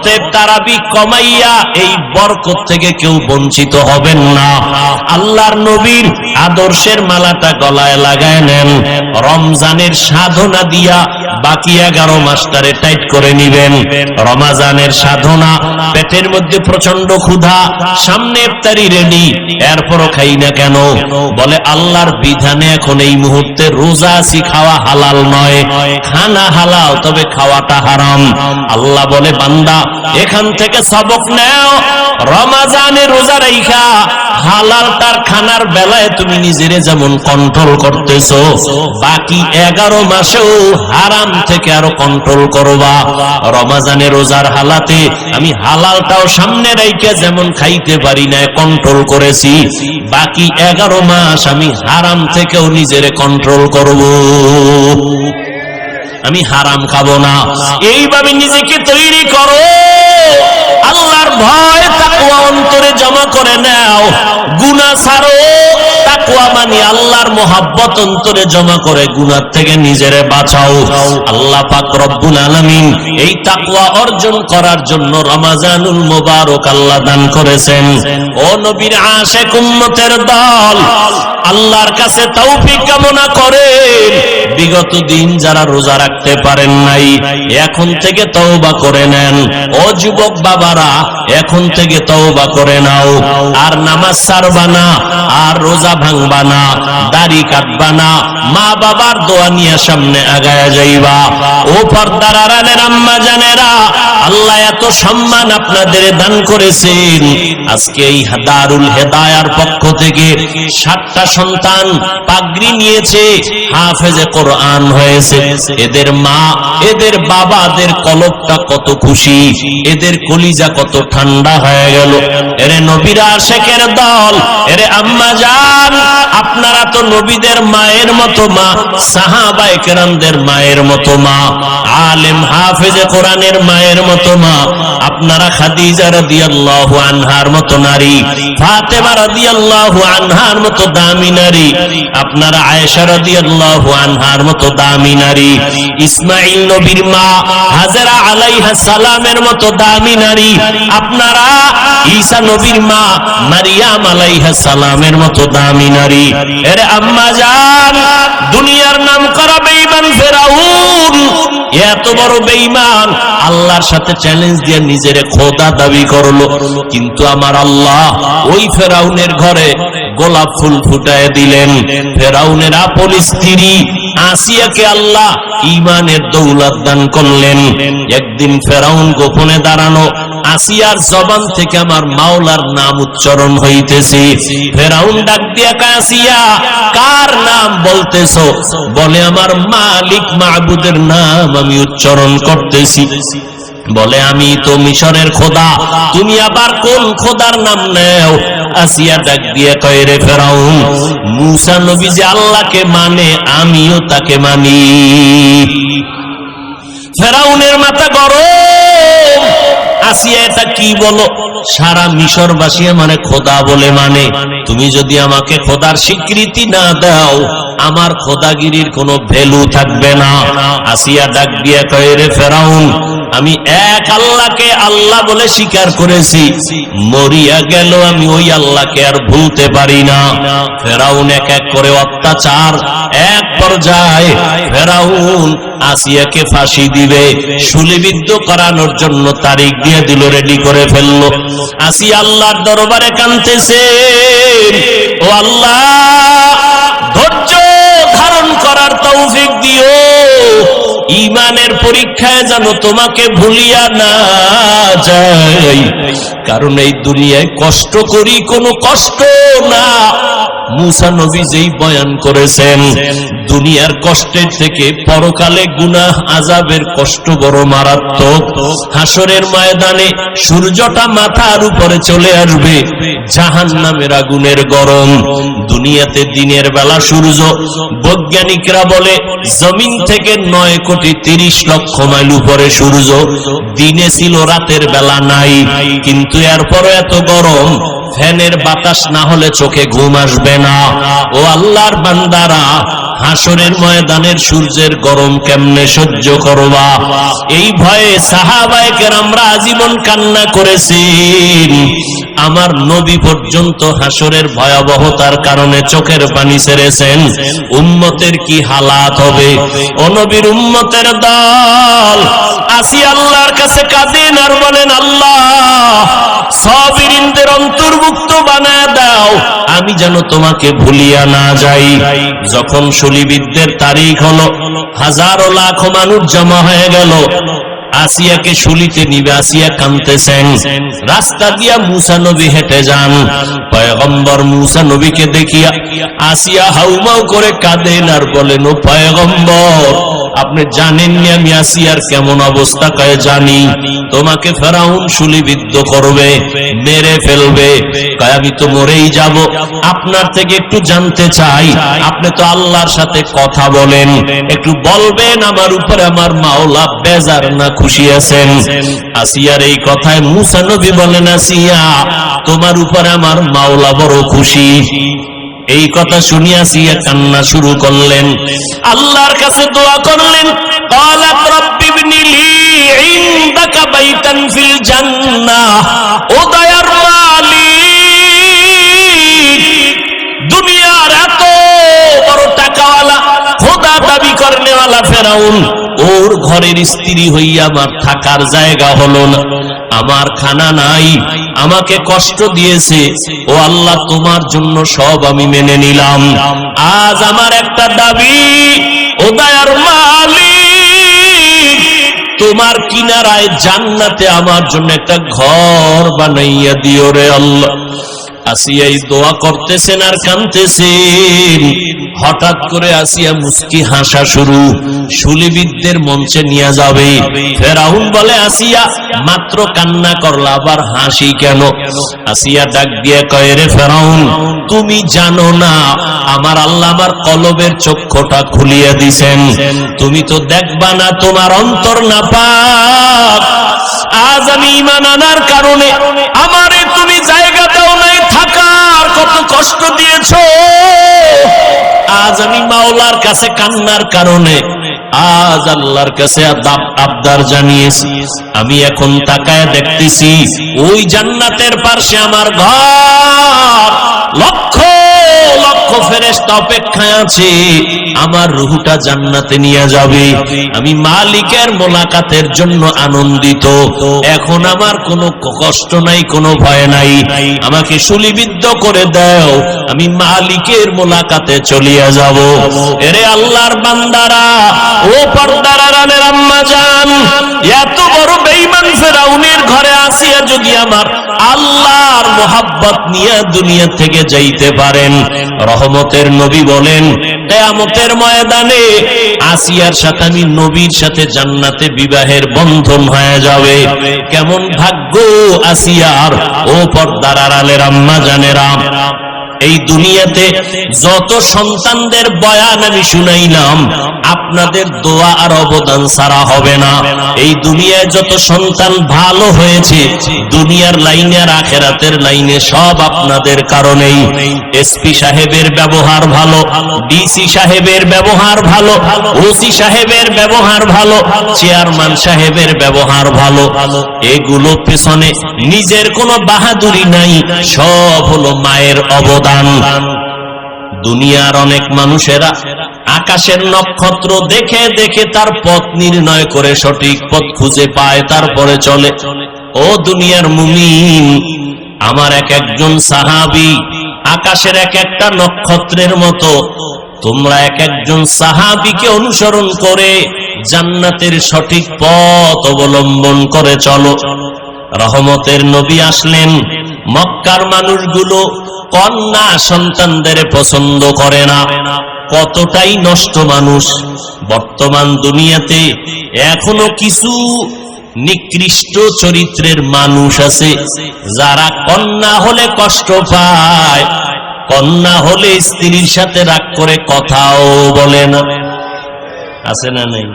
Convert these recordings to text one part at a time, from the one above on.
অতএব তারাবি কমাইয়া এই বরকত থেকে কেউ বঞ্চিত হবেন না। আল্লাহর নবীর আদর্শের মালাটা গলায় লাগায় নেন। রমজানের সাধনা দিয়া বাকি এগারো মাসটারে টাইট করে নিবেন। রমাজানের সাধনা, পেটের মধ্যে প্রচণ্ড ক্ষুধা, সামনে ইফতারি রেডি এরপরও খাই না কেন? বলে আল্লাহর বিধানে এখন এই মুহূর্তে রোজা আছি, খাওয়া হালাল নয়। খানা হালাল, তবে খাওয়াটা হারাম। আল্লাহ বলে, বান্দা, এখান থেকে সবক নেও, রমাজানে রোজা রাইখা। হালালটার খানার বেলায় তুমি নিজেরে যেমন কন্ট্রোল করতেছো। বাকি এগারো মাসেও হারাম থেকে আরও কন্ট্রোল করবা। রমাজানে রোজার হালাতে আমি হালালটাও সামনে রাইকে যেমন খাইতে পারি না কন্ট্রোল করেছি। বাকি এগারো মাস আমি হারাম থেকেও নিজের কন্ট্রোল করব। আমি হারাম খাব না। এইভাবে নিজেকে তৈরি করো। আল্লাহর ভয় তাকুয়া অন্তরে জমা করে নাও। গুনা ছাড়ো তাকুয়া মানে আল্লাহর মোহাব্বত অন্তরে জমা করে গুনার থেকে নিজেরে বাঁচাও। আল্লাহ পাক রব্বুল আলামিন এই তাকুয়া অর্জন করার জন্য রমাজানুল মোবারক আল্লাহ দান করেছেন। ও নবীর আশেক উম্মতের দল, আল্লাহর কাছে তৌফিক কামনা করেন বিগত দিন যারা রোজা রাখতে পারেন নাই, এখন থেকে তওবা করে নেন। ও যুবক বাবারা এখন থেকে তওবা করে নাও। আর নামাজ ছাড়বা না, আর রোজা ভাঙবা না, দাড়ি কাটবা না, মা বাবার দোয়া নিয়ে সামনে আগায়া যাইবা। ও পর্দার আম্মা জানেরা, আল্লাহ এত সম্মান আপনাদের দান করেছেন। আজকে এই দারুল হেদায়ার পক্ষ থেকে সাতটা সন্তান পাগড়ি নিয়েছে, হাফেজে কোরআন হয়েছে। এদের মা, এদের বাবাদের কলবটা কত খুশি। এদের কলিজা কত ঠান্ডা হয়ে গেল। এরে নবীরা শেখের দল, এরে আম্মা যান আপনারা তো নবীদের মায়ের মতো মা, সাহাবায়ে কেরামদের মায়ের মতো মা, আলেম হাফেজে কোরআনের মায়ের মতো মা, আপনারা খাদিজা রাদিয়াল্লাহু আনহার মতো নারী, ফাতেমা রাদিয়াল্লাহু আনহার মতো দামি নারী, আপনারা আয়েশা রাদিয়াল্লাহু আনহার মতো দামি নারী, ইসমাঈল নবীর মা হাজেরা আলাইহা সালামের মতো দামি নারী আপনারা ঈসা নবীর মা মারিয়াম আলাইহা সালামের মতো দামি নারী। এর আম্মা যান দুনিয়ার নাম করা বেঈমান ফেরাউন। এত বড় বেঈমান, আল্লাহর সাথে চ্যালেঞ্জ দিয়ে নিজের খোদা দাবি করল। কিন্তু আমার আল্লাহ ওই ফেরাউনের ঘরে গোলাপ ফুল ফুটায় দিলেন। ফেরাউনের আপন স্ত্রী আসিয়াকে আল্লাহ ইমানের দৌলত দান করলেন। একদিন ফেরাউন গোপনে দাঁড়ানো আসিয়ার জবান থেকে আমার মাওলার নাম উচ্চারণ হইতেছে। ফেরাউন ডাক দিয়া কাসিয়া কার নাম বলতেছো? বলে, আমার মালিক মাহবুদের নাম আমি উচ্চারণ করতেছি। বলে, আমি তো মিশরের খোদা, তুমি আবার কোন খোদার নাম নেও? আসিয়া ডাক দিয়ে কয়ে, রে ফেরাউন, মুসা নবী যে আল্লাহকে মানে আমিও তাকে মানি। ফেরাউনের মাথা গরম। আসিয়া এটা কি বলো? সারা মিশরবাসী মানে খোদা বলে মানে। তুমি যদি আমাকে খোদার স্বীকৃতি না দাও, আমার খোদাগিরির কোনো ভ্যালু থাকবে না। আসিয়া ডাক দিয়া কয়ে, রে ফেরাউন আমি এক আল্লাহকে আল্লাহ বলে স্বীকার করেছি। মরিয়া গেল, আমি ওই আল্লাহকে আর ভুলতে পারি না। ফেরাউন এক এক করে অত্যাচার। এক পর্যায়ে ফেরাউন আসিয়াকে ফাঁসি দিবে। সুলিবিদ্ধ করানোর জন্য তারিখ দিয়ে দিল রেডি করে ফেলল। আসিয়া আল্লাহর দরবারে কানতেছে ও আল্লাহ, ধৈর্য ধারণ করার তৌফিক দিও। ইমানের পরীক্ষায় যেন তোমাকে ভুলিয়া না যাই কারণ এই দুনিয়ায় কষ্ট করি কোনো কষ্ট না। মুসা নবী যেই বয়ান করেছেন, দুনিয়ার কষ্টের থেকে পরকালে আজাবের কষ্ট বড় মারাত্মক। হাসরের ময়দানে সূর্যটা মাথার উপরে চলে আসবে জাহান নামের আগুনের গরম। দুনিয়াতে দিনের বেলা সূর্য, বৈজ্ঞানিকরা বলে, জমিন থেকে নয় কোটি তিরিশ লক্ষ মাইল উপরে সূর্য। দিনে ছিল রাতের বেলা নাই। কিন্তু এরপরও এত গরম, ফ্যানের বাতাস না হলে চোখে ঘুম আসবে না। ও আল্লাহর বান্দারা হাসরের ময়দানের সূর্যের গরম কেমনে সহ্য করবা? এই ভয়ে সাহাবায়কের আমরা আজীবন কান্না করেছি আমার নবী পর্যন্ত হাসরের ভয়াবহতার কারণে চোখের পানি ছেড়েছেন উম্মতের কি হালাত হবে? অনবীর উম্মতের দল। আসি আল্লাহর কাছে কাঁদেন আর বলেন, আল্লাহ সবিরিনদের অন্তর্ভুক্ত বানায় দাও। আমি যেন তোমাকে ভুলিয়া না যাই। যখন শলিবিদদের তারিখ হলো, হাজারো লাখ মানুষ জমা হয়ে গেল। আসিয়াকে শুলিতে নিবে, আসিয়া কানতেছেন রাস্তা দিয়া মুসা নবী হেঁটে যান। পয়গম্বর মুসা নবীকে দেখিয়া আসিয়া হাউমাউ করে কাঁদেন আর বলেন, ও পয়গম্বর, আপনি জানেননি আমি আসিয়ার কেমন অবস্থা? কয়ে, জানি। তোমাকে ফেরাউন শুলিবিদ্ধ করবে, মেরে ফেলবে। কয়, আমি তো মরেই যাব। আপনার থেকে একটু জানতে চাই। আপনি তো আল্লাহর সাথে কথা বলেন। একটু বলবেন আমার উপরে, আমার মাওলা বেজার না খুশি আছেন আসিয়ার এই কথায় মুসা নবী বলেন আসিয়া তোমার উপরে আমার মাওলা বড় খুশি এই কথা শুনিয়া সিয়া কান্না শুরু করলেন আল্লাহর কাছে দোয়া করলেন قالت رب ابن لي عندك بيتا في الجنة ও দয়ার মালিক দুনিয়ার এত বড় টাকাওয়ালা খোদা দাবি করনেওয়ালা ফেরাউন ওর ঘরের স্ত্রী হইয়া আমার থাকার জায়গা হলো না। আমার খানা নাই, আমাকে কষ্ট দিয়েছে। ও আল্লাহ, তোমার জন্য সব আমি মেনে নিলাম। আজ আমার একটা দাবি, ও দয়ার মালিক, তোমার কিনারায় জান্নাতে আমার জন্য একটা ঘর বানাইয়া দিও রে আল্লাহ। আসিয়া এই দোয়া করতেছেন আর কানতেছেন। হঠাৎ করে আসিয়া মুস্কি হাসা শুরু। শুলিবিদদের মঞ্চে নিয়ে যাবে। ফেরাউন বলে, আসিয়া, মাত্র কান্না করলা, আবার হাসি কেন? আসিয়া ডাক দিয়ে রে ফেরাউন, তুমি জানো না, আমার আল্লাহ আমার কলবের চক্ষুটা খুলিয়া দিছেন। তুমি তো দেখবা না, তোমার অন্তর না আজ আমি ইমান আনার কারণে আমি মাওলার কাছে কান্নার কারণে আজ আল্লাহর কাছে আবদার জানিয়েছি। আমি এখন তাকায় দেখতেছি, ওই জান্নাতের পাশে আমার ঘর। লক্ষ লক্ষ ফেরেশতা অপেক্ষায় আছে, আমার রুহুটা জান্নাতে নিয়ে যাবে। আমি মালিকের মোলাকাতের জন্য আনন্দিত। এখন আমার কোনো কষ্ট নাই, কোনো ভয় নাই। আমাকে সুলিবিদ্ধ করে দাও, আমি মালিকের মোলাকাতে চলিয়া যাব। এরে আল্লাহর বান্দারা, ও পর্দার আম্মা জান এত বড় বেঈমান ফেরাউনের ঘরে আসিয়া যদি আমার আল্লাহর মোহাব্বত নিয়ে দুনিয়া থেকে যাইতে পারেন রহমতের নবী বলেন, কেয়ামতের ময়দানে আসিয়ার সাথে আমি নবীর সাথে জান্নাতে বিবাহের বন্ধন হয়ে যাবে। কেমন ভাগ্য আসিয়ার, ও পর্দার আড়ালের আম্মা জানেরাম এই দুনিয়াতে যত সন্তানদের বয়ান আমি শুনাইলাম, আপনাদের দোয়া আর অবদান ছাড়া হবে না। এই দুনিয়ায় যত সন্তান ভালো হয়েছে, দুনিয়ার লাইনে আর আখেরাতের লাইনে সব আপনাদের কারণেই। এসপি সাহেবের ব্যবহার ভালো, ডিসি সাহেবের ব্যবহার ভালো, ওসি সাহেবের ব্যবহার ভালো, চেয়ারম্যান সাহেবের ব্যবহার ভালো। এগুলো পেছনে নিজের কোনো বাহাদুরি নাই, সব হলো মায়ের অবদান। দুনিয়ার অনেক মানুষেরা আকাশের নক্ষত্র দেখে দেখে তার পথ নির্ণয় করে সঠিক পথ খুঁজে পায়, তারপরে চলে। ও দুনিয়ার মুমিন, আমার এক একজন সাহাবি আকাশের এক একটা নক্ষত্রের মতো, তোমরা এক একজন সাহাবিকে অনুসরণ করে জান্নাতের সঠিক পথ অবলম্বন করে চলো। রহমতের নবী আসলেন মক্কার মানুষগুলো কন্যা সন্তানদের পছন্দ করে না। কতটাই নষ্ট মানুষ। বর্তমান দুনিয়াতে এখনও কিছু নিকৃষ্ট চরিত্রের মানুষ আছে, যারা কন্যা হলে কষ্ট পায়, কন্যা হলে স্ত্রীর সাথে রাগ করে কথাও বলে না। আছে না নেই?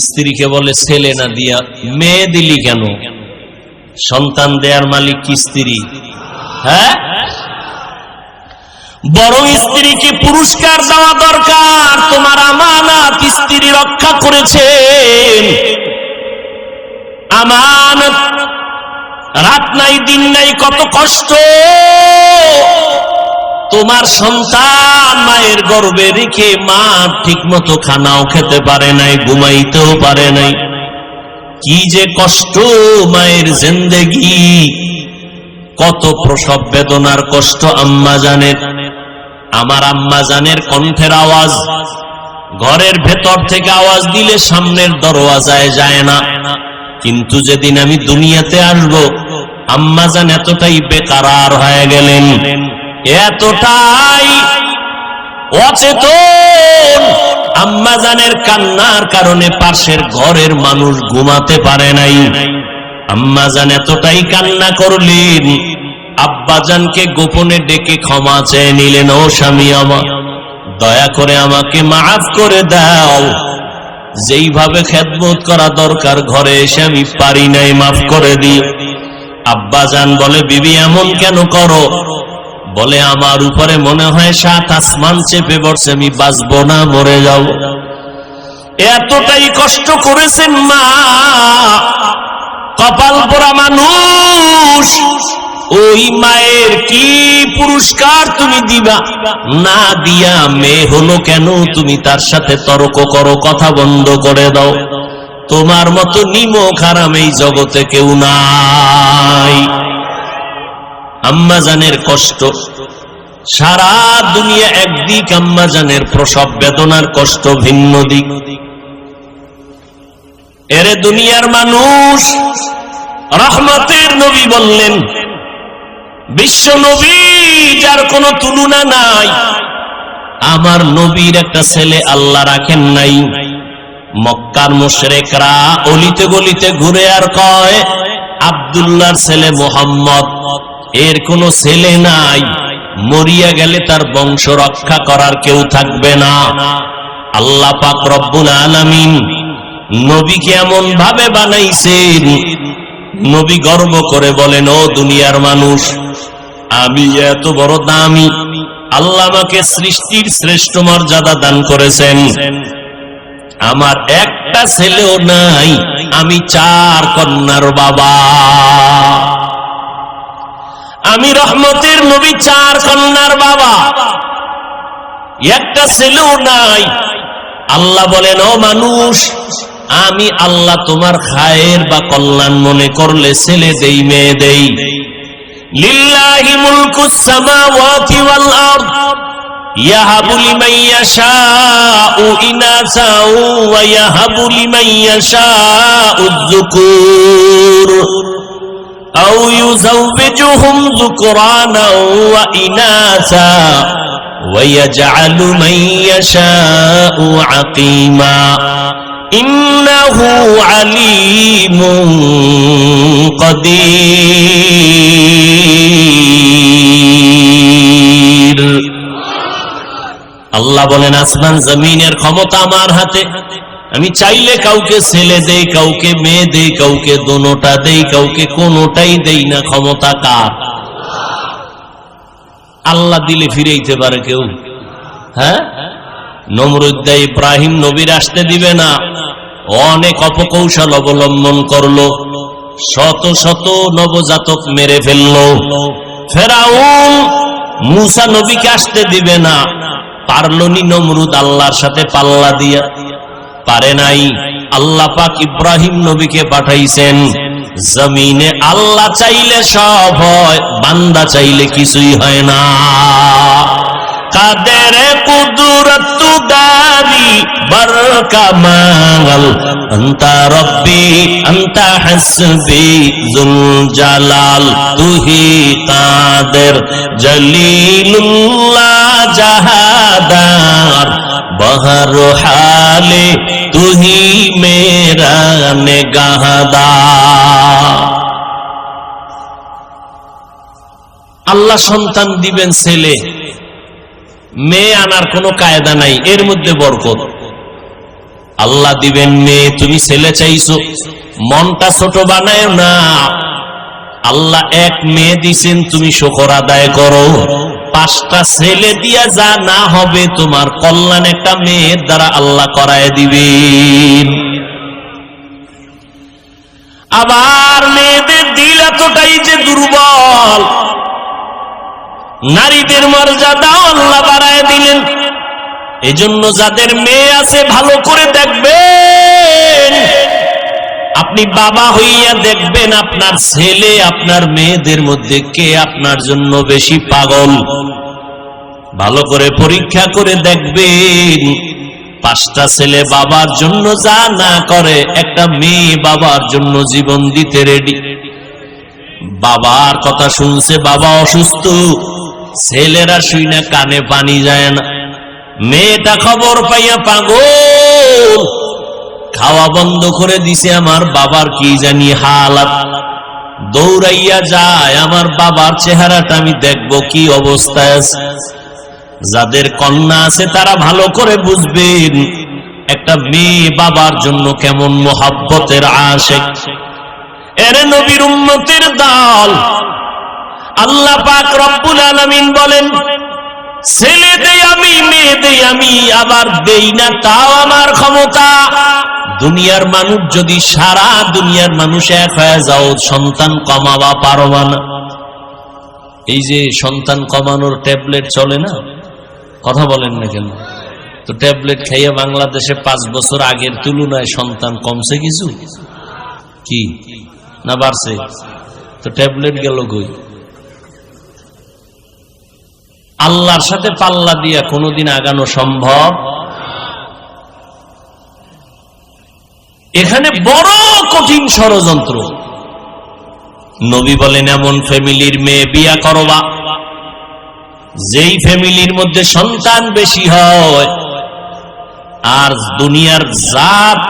স্ত্রীকে বলে, ছেলে না দিয়া, মেয়ে দিলি কেন? সন্তান দেয়ার মালিক কি স্ত্রী? হ্যাঁ? বরং স্ত্রীকে পুরস্কার দেওয়া দরকার। তোমার আমানত স্ত্রী রক্ষা করেছেন। আমানত রাত নাই, দিন নাই, কত কষ্ট। তোমার সন্তান মায়ের গর্বে রেখে মা ঠিক মতো খানাও খেতে পারে নাই, ঘুমাইতেও পারে নাই। কি যে কষ্ট মায়ের জিন্দেগি। কত প্রসব বেদনার কষ্ট আম্মা জানের। আমার আম্মা জানের কণ্ঠের আওয়াজ। ঘরের ভেতর থেকে আওয়াজ দিলে সামনের দরওয়াজায় যায় না। কিন্তু যেদিন আমি দুনিয়াতে আসব, আম্মা জান এতটাই বেকারার হয়ে গেলেন। এতটাই অচেতন আম্মা জানের কান্নার কারণে পাশের ঘরের মানুষ ঘুমাতে পারে নাই। আম্মাজান এতটাই কান্না করলেন আব্বাজানকে গোপনে ডেকে ক্ষমা চেয়ে নিলেন, ও স্বামী আমার, দয়া করে আমাকে মাফ করে দাও। যেইভাবে খেদমত করা দরকার, ঘরে এসে আমি পারি নাই, মাফ করে দিই। আব্বাজান বলে, বিবি, এমন কেন করো? বলে, আমার উপরে মনে হয় সাত আসমান চেপে পড়ছে আমি বাঁচবো না, মরে যাব। এতটাই কষ্ট করেছেন মা। কপাল পোড়া মানুষ, ওই মায়ের কি পুরস্কার তুমি দিবা? না দিয়া মেয়ে হলো কেন? তুমি তার সাথে তর্ক করো, কথা বন্ধ করে দাও। তোমার মতো নিমো খারাম এই জগতে কেউ নাই। আম্মাজানের কষ্ট। সারা দুনিয়া একদিক আম্মাজানের প্রসব, বেদনার কষ্ট, ভিন্ন দিক। এরে দুনিয়ার মানুষ, রহমতের নবী বললেন, বিশ্ব নবী যার কোনো তুলনা নাই, আমার নবীর একটা ছেলে আল্লাহ রাখেন নাই। মক্কার মুশরেকরা অলিতে গলিতে ঘুরে আর কয়, আব্দুল্লাহর ছেলে মোহাম্মদ। এর কোনো ছেলে নাই। মরিয়া গেলে তার বংশ রক্ষা করার কেউ থাকবে না। আল্লাহ পাক রব্বুল আলামিন নবীকে এমন ভাবে বানাইছেন, নবী গর্ব করে বলেন, ও দুনিয়ার মানুষ, আমি এত বড় দামি, আল্লাহ আমাকে সৃষ্টির শ্রেষ্ঠ মর্যাদা দান করেছেন। আমার একটা ছেলেও নাই, আমি চার কন্যার বাবা। আমি রহমতের নবী, চার কন্যার বাবা। একটা ছেলেও নাই। আল্লাহ বলেন, ও মানুষ, আমি আল্লাহ তোমার খায়ের বা কল্যাণ মনে করলে ছেলে দেই, মেয়ে দেই। লিল্লাহি আও ইউযাওবিজুহুম যুকরানা ওয়া ইনাসা ويجعل من يشاء عقيما إنه عليم قدير আল্লাহ বলেন আসমান জমিনের ক্ষমতা আমার হাতে আমি চাইলে কাউকে ছেলে দেই, কাউকে মেয়ে দেই, কাউকে দোনোটা দেই, কাউকে কোনোটাই দেই না। ক্ষমতা কার? আল্লাহ দিলে ফিরেইতে পারে কেউ? হ্যাঁ? নমরুদ্দা ইব্রাহিম নবীর আসতে দিবে না। অনেক অপকৌশল অবলম্বন করল। শত শত নবজাতক মেরে ফেলল। ফেরাউন মুসা নবীকে আসতে দিবে না। পারলনি নমরুদ আল্লাহর সাথে পাল্লা দিয়া। পারে নাই। আল্লাহ পাক ইব্রাহিম নবীকে পাঠাইছেন, জমিনে আল্লাহ চাইলে সব হয়, বান্দা চাইলে কিছুই হয় না। কাদের কুদরত দারি বর কামাল রব্বি, আন্তা হাসবি জুল জালাল তুহি কাদের জলিলুল্লাহ জাহাদার, বহর হালে তুহি মেরা নেগাহদা আল্লাহ সন্তান দিবেন ছেলে। মেয়ে আনার কোনো কায়দা নাই, এর মধ্যে বরকত। আল্লাহ দিবেন মেয়ে, তুমি ছেলে চাইছো, মনটা ছোট বানায় না। আল্লাহ এক মেয়ে দিছেন, তুমি শকর আদায় করো। পাঁচটা ছেলে দিয়া যা না হবে, তোমার কল্যাণ একটা মেয়ের দ্বারা আল্লাহ করায় দিবেন। আবার মেয়েদের দিল এতটাই যে দুর্বল নারীদের মর্যাদাও আল্লাহ বাড়ায় দিলেন। এজন্য যাদের মেয়ে আছে, ভালো করে দেখবেন। আপনি বাবা হইয়া দেখবেন, আপনার ছেলে, আপনার মেয়েদের মধ্যে কে আপনার জন্য বেশি পাগল। ভালো করে পরীক্ষা করে দেখবেন, পাঁচটা ছেলে বাবার জন্য যা না করে, একটা মেয়ে বাবার জন্য জীবন দিতে রেডি বাবার কথা শুনছে, বাবা অসুস্থ। ছেলেরা শুই না কানে পানি যায় না। মেয়েটা খবর পাইয়া পাগল। খাওয়া বন্ধ করে দিছে আমার বাবার কি জানি হালাত। দৌড়াইয়া যায়, আমার বাবার চেহারাটা আমি দেখব কি অবস্থায় আছে। যাদের কন্যা আছে তারা ভালো করে বুঝবেন, একটা মেয়ে বাবার জন্য কেমন মোহাব্বতের আশেক। এরে নবীর উম্মতের দল আল্লাহ পাক রব্বুল আলামিন বলেন ছেলে দেই আমি মেয়ে দেই আমি আবার দেই না, তাও আমার ক্ষমতা। দুনিয়ার মানুষ যদি সারা দুনিয়ার মানুষ এক হয়ে যাও, সন্তান কমাবা পারবা না। এই যে সন্তান কমানোর ট্যাবলেট চলে না? কথা বলেন না কেন? তো ট্যাবলেট খাইয়ে বাংলাদেশে পাঁচ বছর আগের তুলনায় সন্তান কমছে কিছু? কি? না বাড়ছে? তো ট্যাবলেট গেল গই আল্লাহর সাথে পাল্লা দিয়া কোনোদিন আগানো সম্ভব? এখানে বড় কঠিন ষড়যন্ত্র। নবী বলেন, এমন ফ্যামিলির মেয়ে বিয়া করবা, যেই ফ্যামিলির মধ্যে সন্তান বেশি হয়। আর দুনিয়ার জাত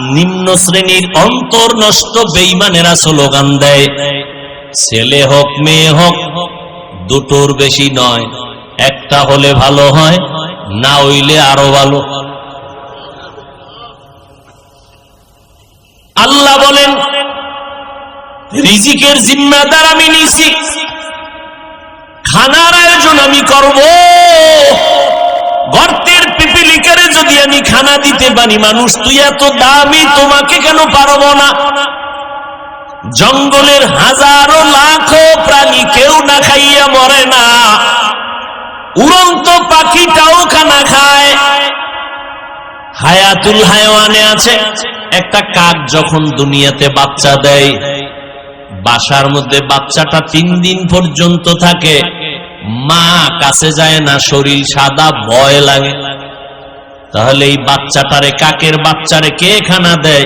নিম্ন শ্রেণির অন্তর নষ্ট বেইমানেরা স্লোগান দেয়, ছেলে হোক, মেয়ে হোক, দুটোর বেশি নয়। একটা হলে ভালো হয়, না হইলে আরও ভালো। আল্লাহ বলেন, রিজিকের জিম্মাদার আমি নিছি খানার আয়োজন আমি করব। গর্তের পিপিলিকারে যদি আমি খানা দিতে পারি, মানুষ, তুই এত দামি, তোমাকে কেন পারব না? জঙ্গলের হাজারো লাখো প্রাণী কেউ না খাইয়া মরে না। উড়ন্ত পাখিটাও খানা খায়। হায়াতুল হায়ওয়ানে আছে। একটা কাক যখন দুনিয়াতে বাচ্চা দেয়, বাসার মধ্যে বাচ্চাটা তিন দিন পর্যন্ত থাকে। মা কাছে যায় না, শরীর সাদা, ভয় লাগে। তাহলে এই বাচ্চাটারে, কাকের বাচ্চারে কে খানা দেয়?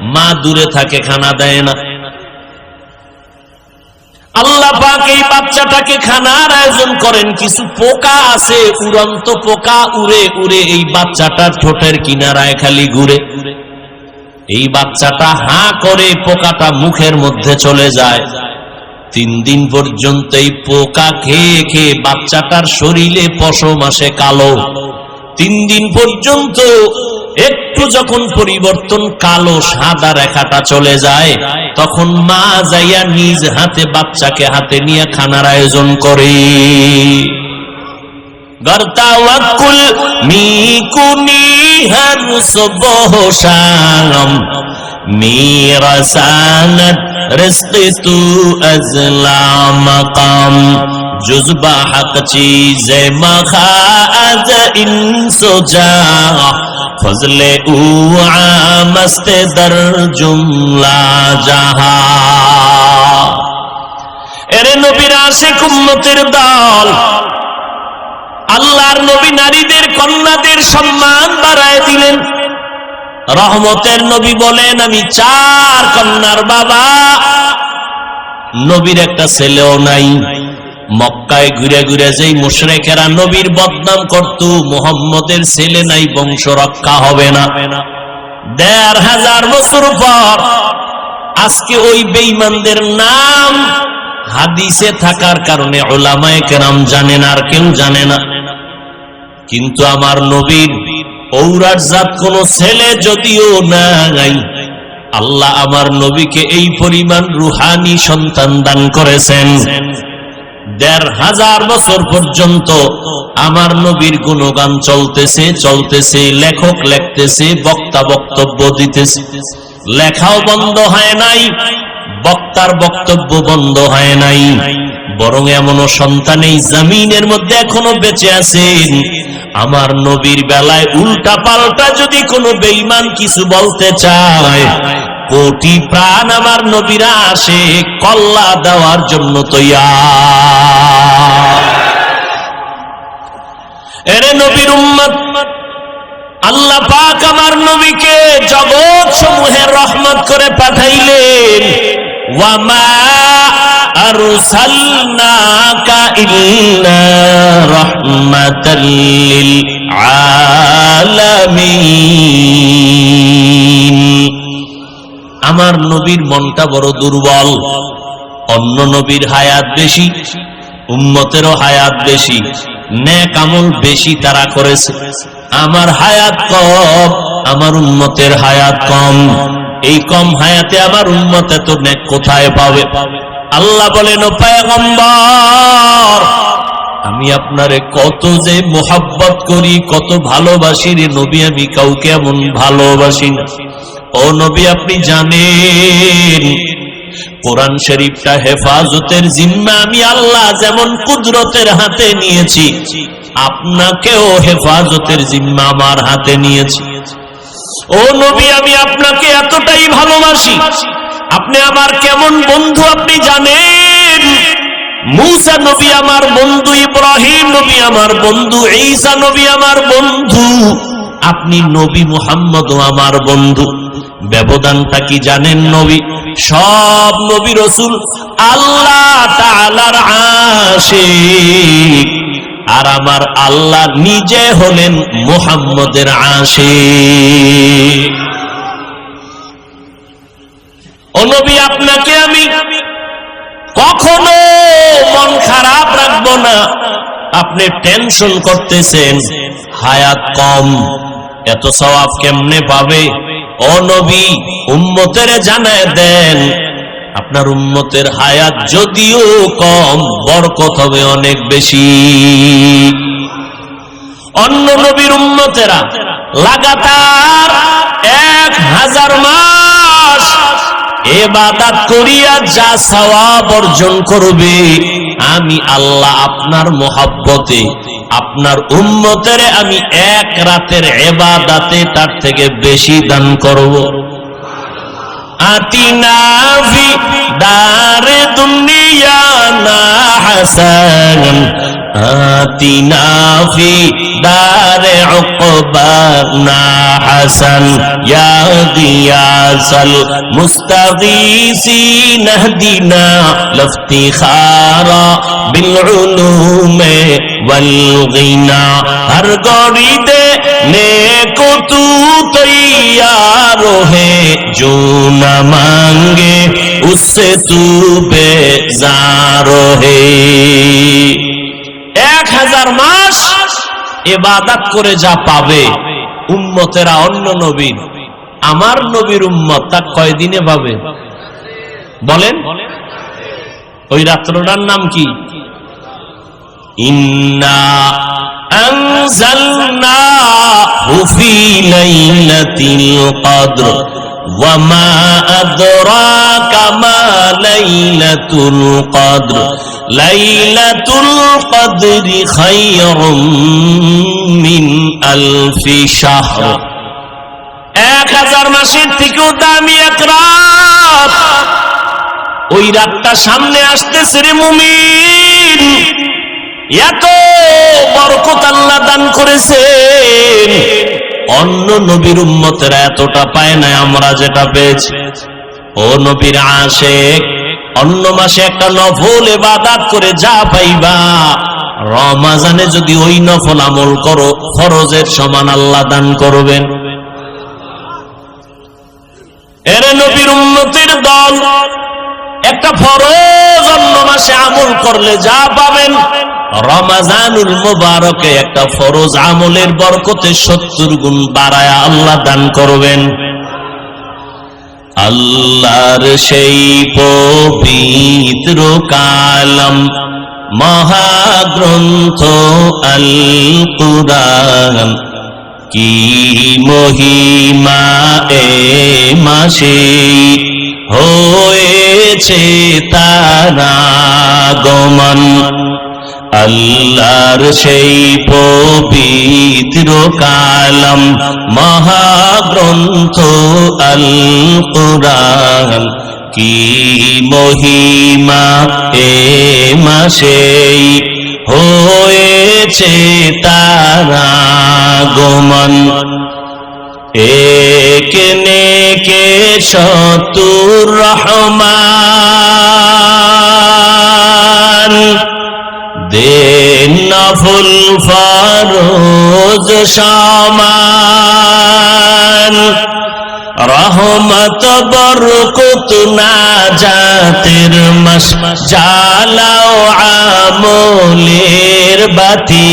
মা দূরে থাকে, খানা দেয় না। আল্লাহ পাক এই বাচ্চাটাকে খানার আয়োজন করেন, কিছু পোকা আছে, উড়ন্ত পোকা উড়ে উড়ে এই বাচ্চাটার ঠোঁটের কিনারায় খালি ঘুরে। এই বাচ্চাটা হা করে পোকাটা মুখের মধ্যে চলে যায়। তিন দিন পর্যন্ত এই পোকা খেয়ে খেয়ে বাচ্চাটার শরীরে পশম আসে কালো। তিন দিন পর্যন্ত একটু যখন পরিবর্তন কালো সাদা রেখাটা চলে যায়, তখন মা যাইয়া নিজ হাতে বাচ্চাকে হাতে নিয়ে খানার আয়োজন করে। গর্তাওয়াকুল মিকুনি হর সুবহ শাম মিরাসানত রিজকি তু আজলা মাকাম। جزبہ حق چیز مخاز ان سجا فضل اوعا مست در جملہ جہاں এরে নবীর আশিক উম্মতের দল, আল্লাহর নবী নারীদের, কন্যাদের সম্মান বাড়ায় দিলেন। রহমতের নবী বলেন, আমি চার কন্যার বাবা, নবীর একটা ছেলেও নাই। মক্কায় ঘুরে ঘুরে যেই মুশরেকেরা নবীর বদনাম করত, মোহাম্মদের ছেলে নাই, বংশ রক্ষা হবে না। দেড় হাজার বছর পর আজকে ওই বেঈমানদের নাম হাদিসে থাকার কারণে ওলামায়ে কেরাম জানেন আর কেউ জানে না। কিন্তু আমার নবীর ঔরার জাত কোন ছেলে যদিও নাই, আল্লাহ আমার নবীকে এই পরিমাণ রুহানি সন্তান দান করেছেন। দেড় হাজার বছর পর্যন্ত আমার নবীর গুণগান চলতেছে চলতেছে, লেখক লেখতেছে, বক্তা বক্তব্য দিতেছে। লেখাও বন্ধ হয় নাই, বক্তার বক্তব্য বন্ধ হয় নাই। বরং এমনও সন্তান এই জামিনের মধ্যে এখনও বেঁচে আছেন। আমার নবীর বেলায় উল্টা পাল্টা যদি কোনো বেইমান কিছু বলতে চায় কোটি প্রাণ আমার নবীরা আসে, কল্লা দেওয়ার জন্য তৈয়া এরে নবীর উম্মত, আল্লাহ পাক আমার নবীকে জগৎ সমূহের রহমত করে পাঠাইলেন। ওয়ামা আরসালনাকা আমার নবীর মনটা বড় দুর্বল। অন্য নবীর হায়াত বেশি, উম্মতেরও হায়াত বেশি আমল বেশি তারা করেছে। আমার হায়াত কম, আমার উম্মতের হায়াত কম। এই কম হায়াতে আমার উম্মত এত নেক কোথায় পাবে? আল্লাহ বলেন পায়গম্বর, আমি আপনারে কত যে মোহাব্বত করি, কত ভালোবাসি রে নবী, আমি কাউকে এমন ভালোবাসি না। ও নবী, আপনি জানেন, কোরআন শরীফটা হেফাজতের জিম্মা। আমি আল্লাহ যেমন কুদরতের হাতে নিয়েছি, আপনাকেও হেফাজতের জিম্মা আমার হাতে নিয়েছি। ও নবী, আমি আপনাকে এতটাই ভালোবাসি। আপনি আমার কেমন বন্ধু, আপনি জানেন? মুসা নবী আমার বন্ধু, ইব্রাহিম নবী আমার বন্ধু, ঈসা নবী আমার বন্ধু, আপনি নবী মুহাম্মদ আমার বন্ধু। ব্যবধানটা কি জানেন নবী? সব নবী রসুল আল্লাহ তাআলার আশিক। আর আমার আল্লাহ নিজে হলেন মুহাম্মদের আশিক। ও নবী, আপনাকে আমি কখনো মন খারাপ রাখব না। আপনি টেনশন করতেছেন, হায়াত কম, এত সওয়াব কেমনে পাবে? ও নবী, উম্মতের জানায় দেন, আপনার উম্মতের হায়াত যদিও কম, বরকত হবে অনেক বেশি। অন্য নবীর উম্মতেরা লাগাতার এক হাজার মাস এ এবাদাত করিয়া যা সওয়াব অর্জন করবে, আমি আল্লাহ আপনার মোহাব্বতে আপনার উম্মতের আমি এক রাতের এবাদাতে তার থেকে বেশি দান করব। আতিনাভি দারে দুনিয়া না হাসান آتنا فی دار عقبانا حسن یا غیاس المستغیثین اہدنا لافتخارا بالعلوم والغنا ہر گوری دے نیکو تو تیار ہے، جو نہ مانگے، اس سے تو بے زار ہے۔ এক হাজার মাস এবাদাত করে যা পাবে উম্মতেরা অন্য নবীর আমার নবীর উম্মত তা কয়দিনে পাবে বলেন ওই রাত্রটার নাম কি ইন্না أنزلناه في ليلة القدر وما أدراك ما ليلة القدر ليلة القدر خير من ألف شهر এক হাজার মাসের থেকেও দামি এক রাত ওই রাতটা সামনে আসতেছে রে মুমিন এত বরকত আল্লাহ দান করেছেন অন্য নবীর উম্মতেরা এতটা পায় না আমরা যেটা পেয়েছি। ও নবীর আশেক, অন্য মাসে একটা নফল এবাদাত করে যা পাইবা। রমাজানে যদি ওই নফল আমল করো, ফরজের সমান আল্লাহ দান করবেন। এর নবীর উন্নতির দল একটা ফরজ অন্য মাসে আমল করলে যা পাবেন। রমাজানুল মোবারকে একটা ফরজ আমলের বরকতে সত্তর গুণ বাড়ায় আল্লাহ দান করবেন। আল্লাহর সেই পবিত্র কালাম মহাগ্রন্থ আল কুরআন কি মহিমা এ মাসে হয়েছে তারা গমন আল্লাহর সেই পবিত্র কালাম, মহাগ্রন্থ আল কুরআন কি মহিমা এ মাসেই হয়েছে তারা গমন এক নেকে শতুর রহমান। দেন নফুল ফরোজ সমান। রহমত বরকত না জাতের মাস, জালাও আমলের বাতি।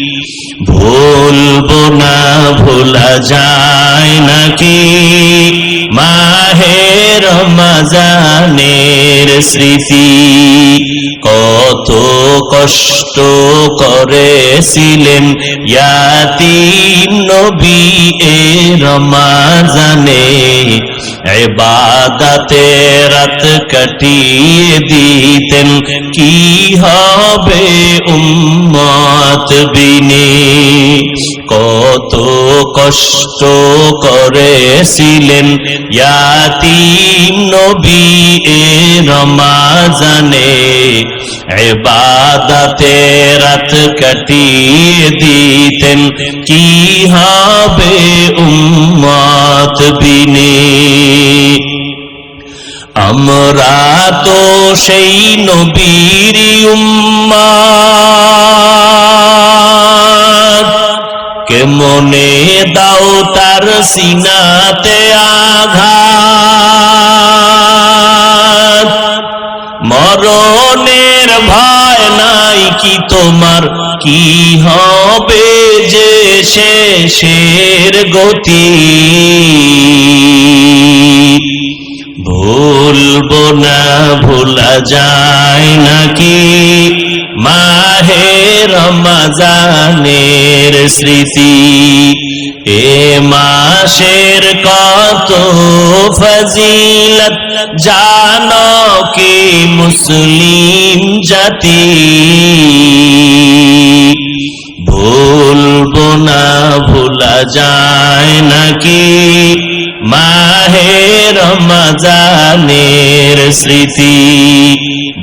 ভুলবো না ভোলা যায় নাকি? মাহের রমজানের স্মৃতি কত কষ্ট করেছিলেন ইয়াতি নবী এ রমাজানে। এবাদাতে রাত কাটিয়ে দিতেন। কি হবে উম্মত বিনে? কত কষ্ট করেছিলেন ইয়াতিম নবী এ রমাজানে। এবাদাতে রাত কাটিয়ে দিতেন। কি হবে উম্মত বিনে? আমরা তো সেই নবীর উম্মাদ। কেমনে দাও তার সিনাতে আঘাত? মরণের ভয় নাই কি তোমার? কি হবে যে শেষের গতি? ভুলবো না, ভোলা যায় নাকি মাহে রমজানের স্মৃতি এ মাসের কত ফজিলত? জানো কি মুসলিম জাতি? ভুলবো না, ভোলা যায় নাকি? মাহে রমজানের স্মৃতি।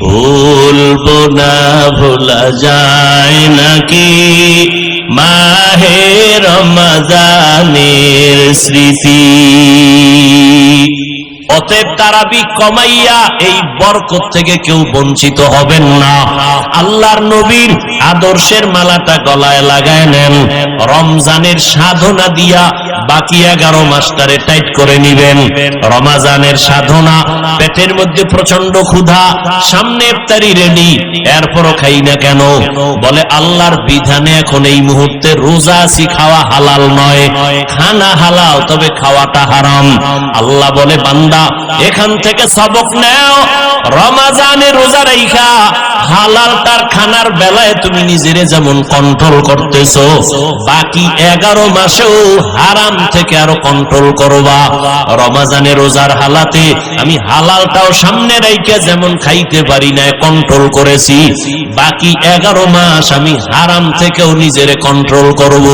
ভুলবো না, ভোলা যায় নাকি? মাহে রমজানের স্মৃতি। অতএব তারাবি কমাইয়া এই বরকত থেকে কেউ বঞ্চিত হবেন না। আল্লাহর নবীর আদর্শের মালাটা গলায় লাগায় নেন। রমজানের সাধনা দিয়া বাকি এগারো মাসটারে টাইট করে নিবেন। রমাজানের সাধনা, পেটের মধ্যে প্রচণ্ড ক্ষুধা, সামনে ইফতারি রেডি এরপরও খাই না কেন? বলে আল্লাহর বিধানে এখন এই মুহূর্তে রোজা আছি, খাওয়া হালাল নয়। খানা হালাল, তবে খাওয়াটা হারাম। আল্লাহ বলে, বান্দা, এখান থেকে সবক নেও। রমাজানে রোজা রাইখা হালালটার খানার বেলায় তুমি নিজেরে যেমন কন্ট্রোল করতেছো। বাকি এগারো মাসেও হারাম থেকে আরও কন্ট্রোল করবা। রমাজানে রোজার হালাতে আমি হালালটাও সামনে রাইকে যেমন খাইতে পারি না কন্ট্রোল করেছি। বাকি এগারো মাস আমি হারাম থেকেও নিজেরে কন্ট্রোল করব।